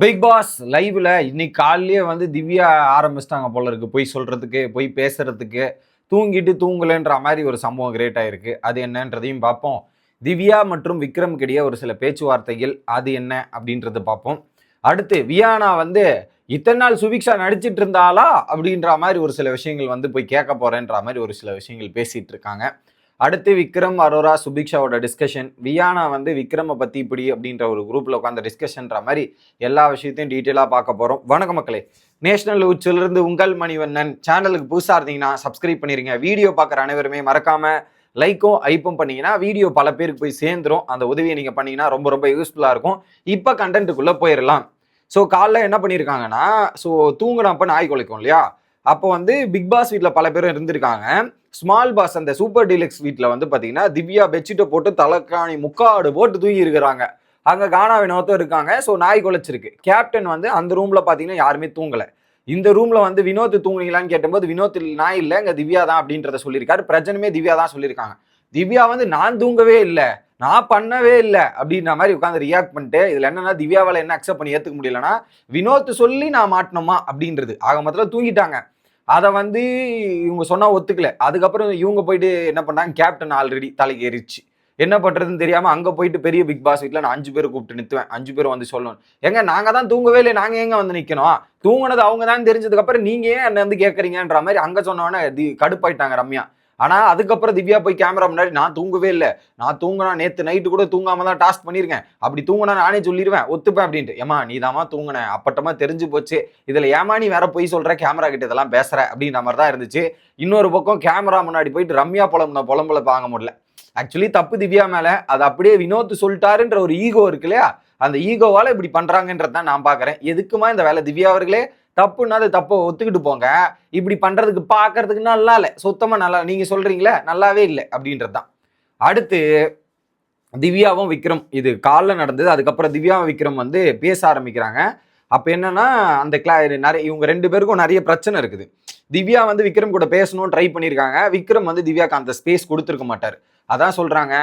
Big pass லைவ்ல இன்னைக்கு காலையிலேயே வந்து திவ்யா ஆரம்பிச்சிட்டாங்க போல இருக்கு. போய் சொல்றதுக்கு போய் பேசுறதுக்கு. தூங்கிட்டு தூங்கலன்ற மாதிரி ஒரு சம்பவம் கிரியேட் ஆயிருக்கு. அது என்னன்றதையும் பார்ப்போம். திவ்யா மற்றும் விக்ரம் ஒரு சில பேச்சுவார்த்தைகள் அது என்ன அப்படின்றத பார்ப்போம். அடுத்து வியானா வந்து இத்தனை நாள் சுபிக்ஷா நடிச்சிட்டு இருந்தாளா அப்படின்ற மாதிரி ஒரு சில விஷயங்கள் வந்து போய் கேட்க போறேன்ற மாதிரி ஒரு சில விஷயங்கள் பேசிட்டு இருக்காங்க. அடுத்து விக்ரம் அரோரா சுபிக்ஷாவோட டிஸ்கஷன் வியானா வந்து விக்ரமை பத்தி இப்படி அப்படின்ற ஒரு குரூப்பில் உட்காந்து டிஸ்கஷன்ற மாதிரி எல்லா விஷயத்தையும் டீட்டெயிலாக பார்க்க போகிறோம் வணக்க மக்களே. நேஷனல் உச்சிலிருந்து உங்கள் மணிவண்ணன். சேனலுக்கு புதுசாக இருந்தீங்கன்னா சப்ஸ்கிரைப் பண்ணிருங்க. வீடியோ பார்க்குற அனைவருமே மறக்காமல் லைக்கும் ஐப்பும் பண்ணீங்கன்னா வீடியோ பல பேருக்கு போய் சேர்ந்துரும். அந்த உதவியை நீங்கள் பண்ணீங்கன்னா ரொம்ப ரொம்ப யூஸ்ஃபுல்லாக இருக்கும். இப்போ கண்டென்ட்டுக்குள்ளே போயிடலாம் ஸோ காலைல என்ன பண்ணியிருக்காங்கன்னா ஸோ தூங்கினப்போ நாய் குலைக்கும் இல்லையா? அப்போ வந்து பிக் பாஸ் வீட்டில் பல பேரும் இருந்திருக்காங்க. ஸ்மால் பாஸ் அந்த சூப்பர் டீலக்ஸ் வீட்டில் வந்து பார்த்தீங்கன்னா திவ்யா பெட்ஷீட்டை போட்டு தலைக்காணி முக்காடு போட்டு தூங்கி இருக்கிறாங்க. அங்கே கானா வினோத்தும் இருக்காங்க. ஸோ நாய் குலைச்சிருக்கு. கேப்டன் வந்து அந்த ரூமில் பார்த்தீங்கன்னா யாருமே தூங்கலை. இந்த ரூம்ல வந்து வினோத் தூங்குனீங்களான்னு கேட்டபோது வினோத் நாய் இல்லை இங்கே திவ்யா தான் அப்படின்றத சொல்லியிருக்காரு. பிரஜனமே திவ்யா தான் சொல்லியிருக்காங்க. திவ்யா வந்து நான் தூங்கவே இல்லை. நான் பண்ணவே இல்லை. அப்படின்ற மாதிரி உட்காந்து ரியாக்ட் பண்ணிட்டு இதில் என்னன்னா திவ்யாவால் என்ன அக்செப்ட் பண்ணி ஏற்றுக்க முடியலன்னா வினோத் சொல்லி நான் மாட்டினோமா அப்படின்றது. ஆக மொத்தத்தில் தூங்கிட்டாங்க. அதை வந்து இவங்க சொன்னால் ஒத்துக்கல. அதுக்கப்புறம் இவங்க போயிட்டு என்ன பண்ணாங்க? கேப்டன் ஆல்ரெடி தலைக்கு ஏறிச்சு என்ன பண்ணுறதுன்னு தெரியாமல் அங்கே போயிட்டு பெரிய பிக் பாஸ் வீட்டில் நான் அஞ்சு பேரை கூப்பிட்டு நிறுத்துவேன். அஞ்சு பேர் வந்து சொல்லணும். எங்க நாங்கள் தான் தூங்கவே இல்லை. நாங்கள் எங்கே வந்து நிற்கணும் தூங்கினது அவங்க தான் தெரிஞ்சதுக்கப்புறம் நீங்கள் ஏன் என்ன வந்து கேட்குறீங்கன்ற மாதிரி அங்கே சொன்னோன்னே கடுப்பாயிட்டாங்க ரம்யா. ஆனால் அதுக்கப்புறம் திவ்யா போய் கேமரா முன்னாடி நான் தூங்கவே இல்லை. நான் தூங்கினா நேற்று நைட்டு கூட தூங்காம தான் டாஸ்க் பண்ணியிருக்கேன் அப்படி தூங்கினா நானே சொல்லிடுவேன் ஒத்துப்பேன் அப்படின்ட்டு. ஏமா நீ தாமா தூங்கின? அப்பட்டமா தெரிஞ்சு போச்சு. இதில் ஏமா நீ வேற போய் சொல்கிற கேமரா கிட்ட இதெல்லாம் பேசுகிற அப்படின்ற மாதிரி தான் இருந்துச்சு. இன்னொரு பக்கம் கேமரா முன்னாடி போயிட்டு ரம்யா புலம்புன புலம்புல வாங்க முடியல. ஆக்சுவலி தப்பு திவ்யா மேலே. அது அப்படியே வினோத் சொல்லிட்டாருன்ற ஒரு ஈகோ இருக்கு இல்லையா? அந்த ஈகோவால் இப்படி பண்ணுறாங்கன்றது தான் நான் பார்க்குறேன். எதுக்குமா இந்த வேலை திவ்யா அவர்களே? தப்புன்னா அது தப்பை ஒத்துக்கிட்டு போங்க. இப்படி பண்ணுறதுக்கு பார்க்கறதுக்கு நல்லா இல்லை. சுத்தமாக நல்லா நீங்கள் சொல்கிறீங்களே நல்லாவே இல்லை அப்படின்றது தான். அடுத்து திவ்யாவும் விக்ரம். இது காலைல நடந்தது அதுக்கப்புறம் திவ்யாவும் விக்ரம் வந்து பேச ஆரம்பிக்கிறாங்க. அப்போ என்னன்னா அந்த கிளா நிறைய இவங்க ரெண்டு பேருக்கும் நிறைய பிரச்சனை இருக்குது. திவ்யா வந்து விக்ரம் கூட பேசணும்னு ட்ரை பண்ணியிருக்காங்க விக்ரம் வந்து திவ்யாக்கு அந்த ஸ்பேஸ் கொடுத்துருக்க மாட்டார். அதான் சொல்கிறாங்க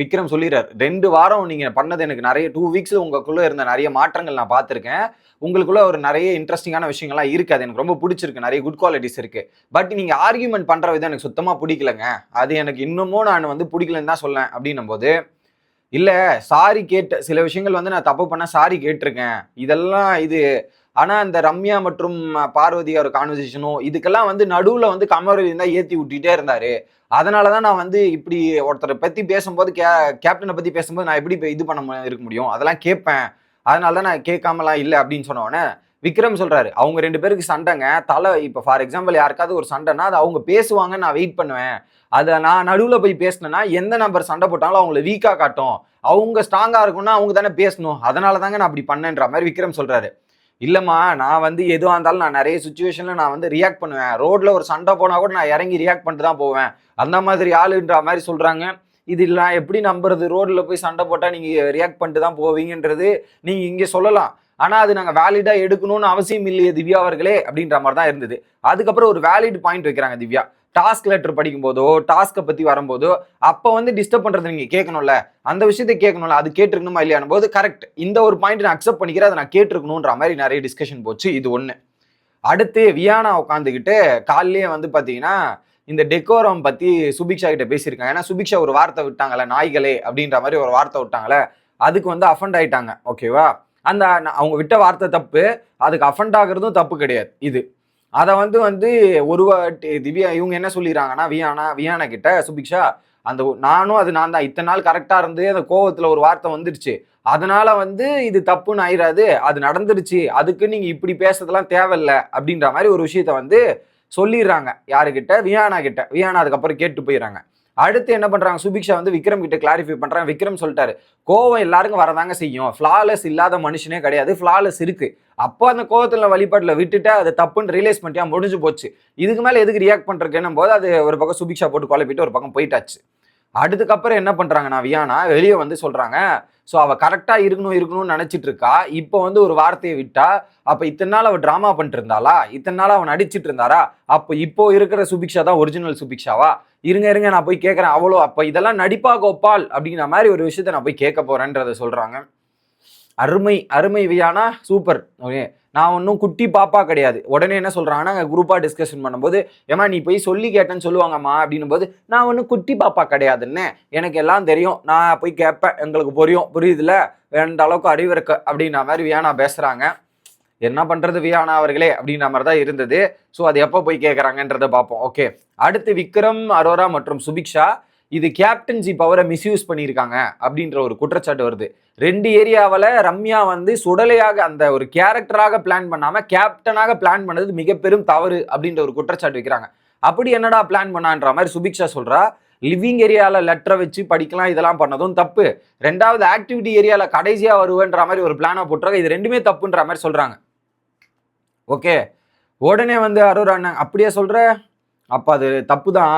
விக்ரம் சொல்லிடுறாரு ரெண்டு வாரம் நீங்கள் பண்ணது எனக்கு நிறைய டூ வீக்ஸ் உங்களுக்குள்ளே இருந்த நிறைய மாற்றங்கள் நான் பார்த்துருக்கேன். உங்களுக்குள்ள ஒரு நிறைய இன்ட்ரெஸ்டிங்கான விஷயங்கள்லாம் இருக்காது அது எனக்கு ரொம்ப பிடிச்சிருக்கு. நிறைய குட் குவாலிட்டிஸ் இருக்கு. பட் நீங்க ஆர்கியூமெண்ட் பண்ற விதம் எனக்கு சுத்தமாக பிடிக்கலங்க. அது எனக்கு இன்னமும் நான் வந்து பிடிக்கலன்னு தான் சொல்லேன் அப்படின்னும் போது இல்லை சாரி கேட்ட சில விஷயங்கள் வந்து நான் தப்பு பண்ண சாரி கேட்டிருக்கேன். இதெல்லாம் இது ஆனா இந்த ரம்யா மற்றும் பார்வதி அவர் கான்வர்சேஷனும் இதுக்கெல்லாம் வந்து நடுவுல வந்து கமரவீரன் தான் ஏத்தி விட்டுட்டே இருந்தாரு. அதனாலதான் நான் வந்து இப்படி ஒருத்தரை பத்தி பேசும்போது கே கேப்டனை பத்தி பேசும்போது நான் எப்படி இது பண்ண இருக்க முடியும்? அதெல்லாம் கேட்பேன். அதனால தான் நான் கேட்காமலாம் இல்லை அப்படின்னு சொன்னோடனே விக்ரம் சொல்றாரு அவங்க ரெண்டு பேருக்கு சண்டைங்க. தலை இப்போ ஃபார் எக்ஸாம்பிள் யாருக்காவது ஒரு சண்டைனா அது அவங்க பேசுவாங்க நான் வெயிட் பண்ணுவேன். அதை நான் நடுவில் போய் பேசினேன்னா எந்த நம்பர் சண்டை போட்டாலும் அவங்கள வீக்காக காட்டும். அவங்க ஸ்ட்ராங்காக இருக்கும்னா அவங்க தானே பேசணும். அதனால தாங்க நான் அப்படி பண்ணேன்ற மாதிரி விக்ரம் சொல்றாரு. இல்லைம்மா நான் வந்து எதுவாக இருந்தாலும் நான் நிறைய சுச்சுவேஷனில் நான் வந்து ரியாக்ட் பண்ணுவேன். ரோட்டில் ஒரு சண்டை போனால் கூட நான் இறங்கி ரியாக்ட் பண்ணிட்டு தான் போவேன். அந்த மாதிரி ஆளுன்ற மாதிரி சொல்கிறாங்க இது இல்லை நான் எப்படி நம்புறது? ரோட்டில் போய் சண்டை போட்டால் நீங்கள் ரியாக்ட் பண்ணிட்டு தான் போவீங்கன்றது நீங்கள் இங்கே சொல்லலாம். ஆனால் அது நாங்கள் வேலிடாக எடுக்கணும்னு அவசியம் இல்லையே திவ்யா அவர்களே அப்படின்ற மாதிரி தான் இருந்தது. அதுக்கப்புறம் ஒரு வேலிட் பாயிண்ட் வைக்கிறாங்க திவ்யா. டாஸ்க் லெட்டர் படிக்கும்போதோ டாஸ்க்கை பற்றி வரும்போதோ அப்போ வந்து டிஸ்டர்ப் பண்ணுறது நீங்கள் கேட்கணும்ல? அந்த விஷயத்தை கேட்கணும்ல? அது கேட்டிருக்கணுமா இல்லையான போது கரெக்ட் இந்த ஒரு பாயிண்ட் நான் அக்செப்ட் பண்ணிக்கிறேன் அதை நான் கேட்டிருக்கணுன்ற மாதிரி நிறைய டிஸ்கஷன் போச்சு இது ஒன்று அடுத்து வியானா உட்காந்துக்கிட்டு காலையிலேயே வந்து பார்த்தீங்கன்னா இந்த டெக்கோரம் பற்றி சுபிக்ஷா கிட்ட பேசியிருக்காங்க. ஏன்னா சுபிக்ஷா ஒரு வார்த்தை விட்டாங்களே நாய்களே அப்படின்ற மாதிரி ஒரு வார்த்தை விட்டாங்களே அதுக்கு வந்து அஃபண்ட் ஆயிட்டாங்க. ஓகேவா அந்த அவங்க விட்ட வார்த்தை தப்பு அதுக்கு அஃபண்ட் ஆகுறதும் தப்பு கிடையாது. இது. அதை வந்து வந்து ஒரு வாட்டி திவ்யா இவங்க என்ன சொல்லிடுறாங்கன்னா வியானா வியானா கிட்ட சுபிக்ஷா அந்த நானும் அது நான் தான் இத்தனை நாள் கரெக்டாக இருந்து அந்த கோவத்தில் ஒரு வார்த்தை வந்துடுச்சு. அதனால வந்து இது தப்புன்னு ஆயிடாது அது நடந்துருச்சு அதுக்கு நீங்கள் இப்படி பேசுறதெல்லாம் தேவையில்ல அப்படின்ற மாதிரி ஒரு விஷயத்த வந்து சொல்லிடுறாங்க யாருக்கிட்ட வியானா கிட்ட. வியானா அதுக்கப்புறம் கேட்டு போயிடுறாங்க. அடுத்து என்ன பண்ணுறாங்க சுபிக்ஷா வந்து விக்ரம் கிட்ட கிளாரிஃபை பண்ணுறாங்க விக்ரம் சொல்லிட்டாரு கோவம் எல்லாருக்கும் வரதாங்க செய்யும். ஃப்ளாலெஸ் இல்லாத மனுஷனே கிடையாது. ஃப்ளாலெஸ் இருக்கு. அப்போ அந்த கோவத்தில் வழிபாட்டில் விட்டுட்டு அதை தப்புன்னு ரியலைஸ் பண்ணிட்டியா முடிஞ்சு போச்சு. இதுக்கு மேலே எதுக்கு ரியாக்ட் பண்றதுன்னு போது அது ஒரு பக்கம் சுபிக்ஷா போட்டு குழப்பிட்டு ஒரு பக்கம் போயிட்டாச்சு. அதுக்கப்புறம் என்ன பண்ணுறாங்கண்ணா நான் வியானா வெளியே வந்து சொல்கிறாங்க ஸோ அவள் கரெக்டாக இருக்கணும் இருக்கணும்னு நினச்சிட்டு இருக்கா இப்போ வந்து ஒரு வார்த்தையை விட்டா அப்போ இத்தனை நாள் அவள் ட்ராமா பண்ணிட்டு இருந்தாளா இத்தனை நாள் அவன் நடிச்சிட்டு இருந்தாரா அப்போ இப்போ இருக்கிற சுபிக்ஷா தான் ஒரிஜினல் சுபிக்ஷாவா? இருங்க இருங்க நான் போய் கேட்குறேன் அவ்வளோ அப்போ இதெல்லாம் நடிப்பா கோபால் அப்படிங்கிற மாதிரி ஒரு விஷயத்த நான் போய் கேட்க போறேன்றத சொல்கிறாங்க அருமை அருமை வியானா சூப்பர். ஓகே. நான் ஒன்றும் குட்டி பாப்பா கிடையாது. உடனே என்ன சொல்கிறாங்கன்னா நாங்கள் குரூப்பாக டிஸ்கஷன் பண்ணும்போது ஏமா நீ போய் சொல்லி கேட்டேன்னு சொல்லுவாங்கம்மா அப்படின்னும் போது நான் ஒன்றும் குட்டி பாப்பா கிடையாதுன்னு எனக்கு எல்லாம் தெரியும். நான் போய் கேட்பேன். எங்களுக்கு புரியும். புரியுதுல எந்த அளவுக்கு அறிவு இருக்கு? அப்படின்ற மாதிரி வியானா பேசுகிறாங்க என்ன பண்ணுறது வியானா அவர்களே? அப்படின்ற மாதிரி தான் இருந்தது. ஸோ அது எப்போ போய் கேட்குறாங்கன்றதை பார்ப்போம். ஓகே அடுத்து விக்ரம் அரோரா மற்றும் சுபிக்ஷா. இது கேப்டன்சி பவரை மிஸ்யூஸ் பண்ணியிருக்காங்க அப்படின்ற ஒரு குற்றச்சாட்டு வருது. ரெண்டு ஏரியாவில் ரம்யா வந்து சுடலையாக அந்த ஒரு கேரக்டராக பிளான் பண்ணாமல் கேப்டனாக பிளான் பண்ணது மிக பெரும் தவறு அப்படின்ற ஒரு குற்றச்சாட்டு வைக்கிறாங்க. அப்படி என்னடா பிளான் பண்ணான்ற மாதிரி சுபிக்ஷா சொல்கிறா லிவிங் ஏரியாவில் லெட்டரை வச்சு படிக்கலாம் இதெல்லாம் பண்ணதும் தப்பு. ரெண்டாவது ஆக்டிவிட்டி ஏரியாவில் கடைசியாக வருவேன்ற மாதிரி ஒரு பிளானை போட்டுறாங்க இது ரெண்டுமே தப்புன்ற மாதிரி சொல்கிறாங்க ஓகே உடனே வந்து அரோரா அண்ணன் அப்படியே சொல்கிற அப்போ அது தப்பு தான்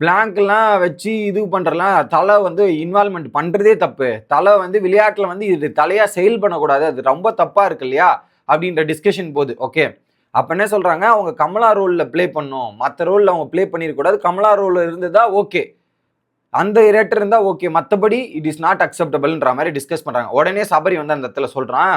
பிளாங்க்லாம் வச்சு இது பண்ணுறலாம் தலை வந்து இன்வால்மெண்ட் பண்ணுறதே தப்பு. தலை வந்து விளையாட்டில் வந்து இது தலையாக செயல் பண்ணக்கூடாது. அது ரொம்ப தப்பாக இருக்கு இல்லையா? அப்படின்ற டிஸ்கஷன் போகுது. ஓகே அப்போ என்ன சொல்கிறாங்க அவங்க கமலா ரோலில் ப்ளே பண்ணும். மற்ற ரோலில் அவங்க ப்ளே பண்ணிடக்கூடாது கமலா ரோலில் இருந்ததா? ஓகே அந்த ரேட்டர் இருந்தால் ஓகே மற்றபடி இட் இஸ் நாட் அக்செப்டபிள்ன்ற மாதிரி டிஸ்கஸ் பண்ணுறாங்க உடனே சபரி வந்து அந்த இடத்துல சொல்கிறான்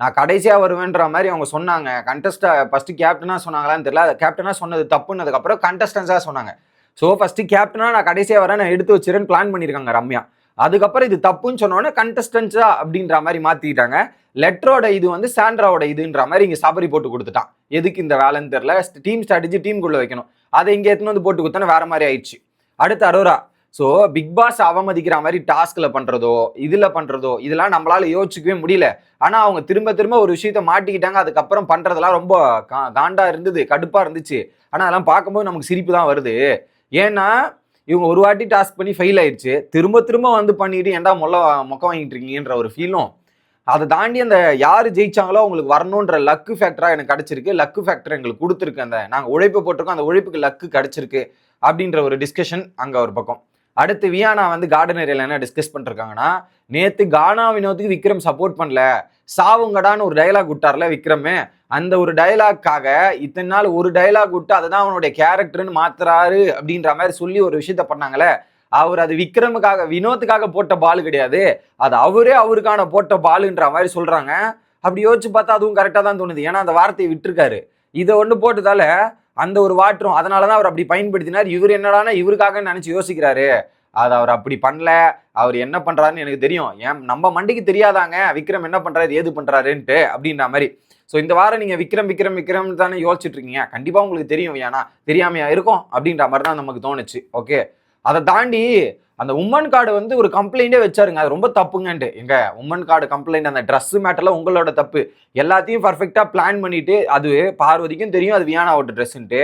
நான் கடைசியாக வருவேன்ற மாதிரி அவங்க சொன்னாங்க. கண்டஸ்டா ஃபஸ்ட்டு கேப்டனாக சொன்னாங்களான்னு தெரியல. கேப்டனாக சொன்னது தப்புன்னதுக்கப்புறம் கண்டஸ்டன்ஸாக சொன்னாங்க. ஸோ ஃபஸ்ட்டு கேப்டனாக நான் கடைசியாக வரேன். நான் எடுத்து வச்சிருன்னு பிளான் பண்ணியிருக்காங்க ரம்யா. அதுக்கப்புறம் இது தப்புன்னு சொன்னோன்னே கண்டஸ்டன்ஸா அப்படின்ற மாதிரி மாற்றிக்கிட்டாங்க லெட்டரோட இது வந்து சாண்ட்ராவோட இதுன்ற மாதிரி இங்கே சபரி போட்டு கொடுத்துட்டான். எதுக்கு இந்த வேலைன்னு தெரில டீம் ஸ்ட்ராட்டஜி டீமுக்குள்ளே வைக்கணும். அதை இங்கே எடுத்துன்னு வந்து போட்டு கொடுத்தோன்னா வேற மாதிரி ஆயிடுச்சு. அடுத்து அரோரா. ஸோ பிக் பாஸ் அவமதிக்கிற மாதிரி டாஸ்கில் பண்ணுறதோ இதில் பண்ணுறதோ இதெல்லாம் நம்மளால யோசிக்கவே முடியல. ஆனால் அவங்க திரும்ப திரும்ப ஒரு விஷயத்த மாட்டிக்கிட்டாங்க. அதுக்கப்புறம் பண்ணுறதெல்லாம் ரொம்ப கா காண்டாக இருந்தது கடுப்பாக இருந்துச்சு. ஆனால் அதெல்லாம் பார்க்கும்போது நமக்கு சிரிப்பு தான் வருது. ஏன்னா இவங்க ஒரு வாட்டி டாஸ்க் பண்ணி ஃபெயில் ஆயிடுச்சு. திரும்ப திரும்ப வந்து பண்ணிட்டு ஏன்டா மொல்ல மொக்க வாங்கிட்டு இருக்கீங்கன்ற ஒரு ஃபீலும் அதை தாண்டி அந்த யார் ஜெயிச்சாங்களோ அவங்களுக்கு வரணுன்ற லக்கு ஃபேக்டராக எனக்கு கிடச்சிருக்கு. லக்கு ஃபேக்டர் எங்களுக்கு கொடுத்துருக்கு அந்த நாங்கள் உழைப்பு போட்டிருக்கோம். அந்த உழைப்புக்கு லக்கு கிடச்சிருக்கு. அப்படின்ற ஒரு டிஸ்கஷன் அங்கே ஒரு பக்கம். அடுத்து வியானா வந்து கார்டன் ஏரியாவில் என்ன டிஸ்கஸ் பண்ணிருக்காங்கன்னா நேற்று கானா வினோத்துக்கு விக்ரம் சப்போர்ட் பண்ணல. சாவுங்கடான்னு ஒரு டைலாக் விட்டார்ல விக்ரமே. அந்த ஒரு டைலாக்காக இத்தனை நாள் ஒரு டைலாக் விட்டு அதை தான் அவனுடைய கேரக்டர்னு மாத்துறாரு அப்படின்ற மாதிரி சொல்லி ஒரு விஷயத்த பண்ணாங்களே. அவர் அது விக்ரமுக்காக வினோத்துக்காக போட்ட பால் கிடையாது. அது அவரே அவருக்கான போட்ட பாலுன்ற மாதிரி சொல்கிறாங்க அப்படி யோசிச்சு பார்த்தா அதுவும் கரெக்டாக தான் தோணுது. ஏன்னா அந்த வார்த்தையை விட்டுருக்காரு. இதை ஒன்று போட்டதால அந்த ஒரு வாட்டரும் அதனால தான் அவர் அப்படி பயன்படுத்தினார். இவர் என்னடானா இவருக்காக நினச்சி யோசிக்கிறாரு. அது அவர் அப்படி பண்ணல அவர் என்ன பண்ணுறாருன்னு எனக்கு தெரியும். ஏன் நம்ம மண்டிக்கு தெரியாதாங்க விக்ரம் என்ன பண்ணுறாரு ஏது பண்ணுறாருன்ட்டு அப்படின்ற மாதிரி. ஸோ இந்த வாரம் நீங்கள் விக்ரம் விக்ரம் விக்ரம் தானே யோசிச்சுட்டு இருக்கீங்க. கண்டிப்பாக உங்களுக்கு தெரியும் ஏன்னா தெரியாமையா இருக்கும் அப்படின்ற மாதிரி தான் நமக்கு தோணுச்சு. ஓகே அதை தாண்டி அந்த உமன் கார்டு வந்து ஒரு கம்ப்ளைண்டே வச்சாருங்க. அது ரொம்ப தப்புங்கன்ட்டு. எங்க உமன் கார்டு கம்ப்ளைண்ட் அந்த ட்ரெஸ் மேட்டர்ல உங்களோட தப்பு. எல்லாத்தையும் பர்ஃபெக்டா பிளான் பண்ணிட்டு அது பார்வதிக்கும் தெரியும் அது வியானாவோட ட்ரெஸ்ஸுன்ட்டு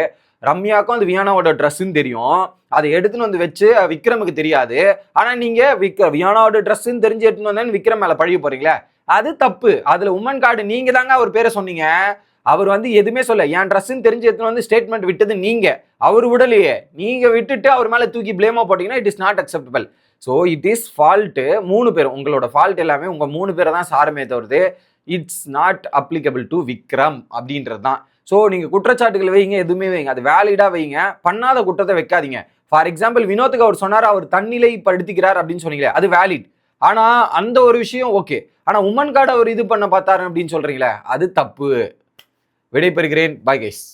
ரம்யாக்கும் அது வியானாவோட ட்ரெஸ்ஸுன்னு தெரியும். அதை எடுத்துன்னு வந்து வச்சு விக்ரமுக்கு தெரியாது. ஆனா நீங்க விக்ர வியானாவோட ட்ரெஸ்ஸுன்னு தெரிஞ்சு எடுத்துன்னு வந்தேன்னு விக்ரம் மேல பழிய போறீங்களே. அது தப்பு. அதுல உமன் கார்டு நீங்க தாங்க அவர் பேரை சொன்னீங்க. அவர் வந்து எதுவுமே சொல்ல என் ட்ரெஸ்ஸுன்னு தெரிஞ்சு எடுத்துன்னு வந்து ஸ்டேட்மெண்ட் விட்டது நீங்க. அவர் விடலையே. நீங்க விட்டுட்டு அவர் மேல தூக்கி பிளேமா போட்டீங்கன்னா it is not acceptable so it is fault மூணு பேர். உங்களோட ஃபால்ட் எல்லாமே உங்க மூணு பேரை தான் சாரமே தவிர்த்து it's not applicable to Vikram அப்படின்றது தான். ஸோ நீங்கள் குற்றச்சாட்டுகள் வைங்க எதுவுமே வைங்க. அது வேலிடாக வைங்க. பண்ணாத குற்றத்தை வைக்காதீங்க. ஃபார் எக்ஸாம்பிள் வினோத்துக்கு அவர் சொன்னார் அவர் தன்னிலை படுத்திக்கிறார் அப்படின்னு சொன்னீங்களே அது வேலிட் ஆனால் அந்த ஒரு விஷயம் ஓகே ஆனால் உமன் கார்டு அவர் இது பண்ண பார்த்தாரு அப்படின்னு சொல்கிறீங்களே அது தப்பு. விடைபெறுகிறேன். Bye guys